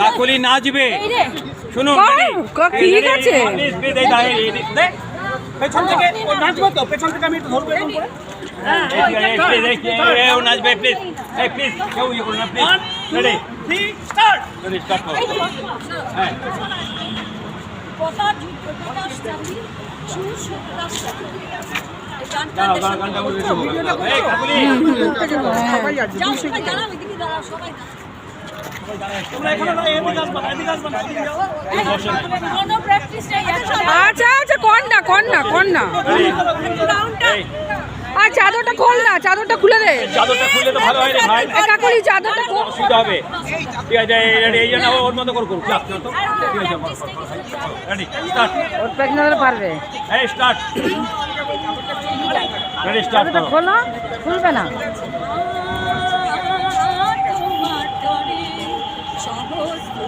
কাকলি নাচবে শুনুন আছে? পেছন থেকে নাচবে তো পেছন থেকে আমি একটু ধরবো এরকম করে এই, এই, please, এই, এই, এই, ও নাচবে প্লিজ এই প্লিজ কেউ ইয়ে করুন না please ready start ready start করো হ্যাঁ দাঁড়াও দাঁড়াও গানটা বলে দিবো এই কাকলি তোমরা আচ্ছা আচ্ছা কর না কর না কর না এই, আর চাদরটা খোল না চাদরটা খুলে দে। চাদরটা খুললে তো ভালো হয় রে ভাই। এ কাকুলি চাদরটা খোল। অসুবিধা হবে। ঠিক আছে এই জন্য ওর মতো করে আছে রেডি স্টার্ট ওর পেছনে পারবে। এই স্টার্ট রেডি স্টার্ট করো। খোলো খুলবে না।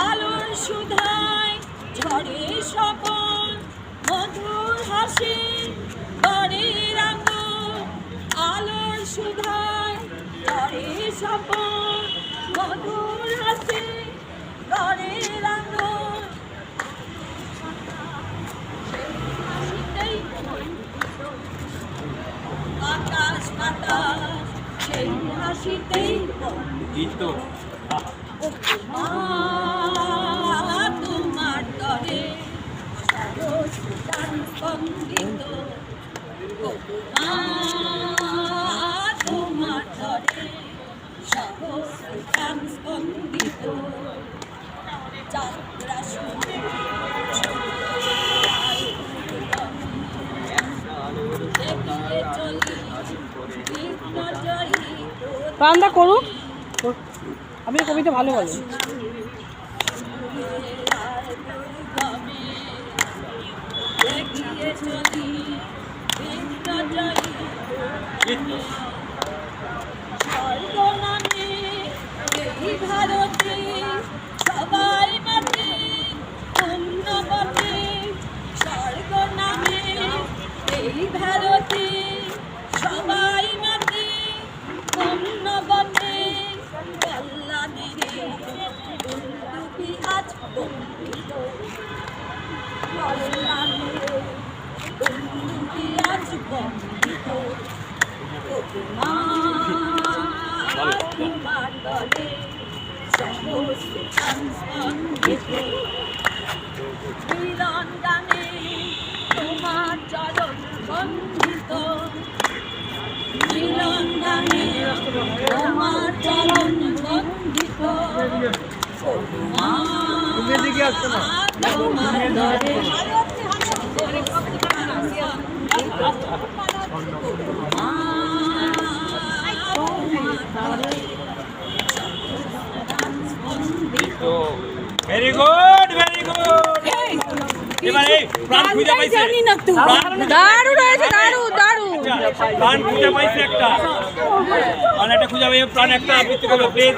আলোর সুধায় ঝড়ে স্বপন মধুর হাসি ঘরের আঙ্গন আলোর সুধায় স্বপন, মধুর হাসি ঘরের আঙ্গন গীত। তো তোমার তরে সংগীত তোমার তরে সরস গান প্রাণদা করুক। আমি কবিতা ভালো বলি Thank ভারতে মিলন গানে তোমার চরণ বন্দিত মিলন গানে তোমার চরণ না তোমার দলে তো ভেরি গুড ভেরি গুড এবার এই প্রাণ খুঁজে পাইছে। জানি না তো। দারুণ হয়েছে দারুণ দারুণ। প্রাণ খুঁজে পাইছে একটা। প্রাণ একটা খুঁজে পাইছে প্রাণ একটা আবৃত্তি করবে প্লিজ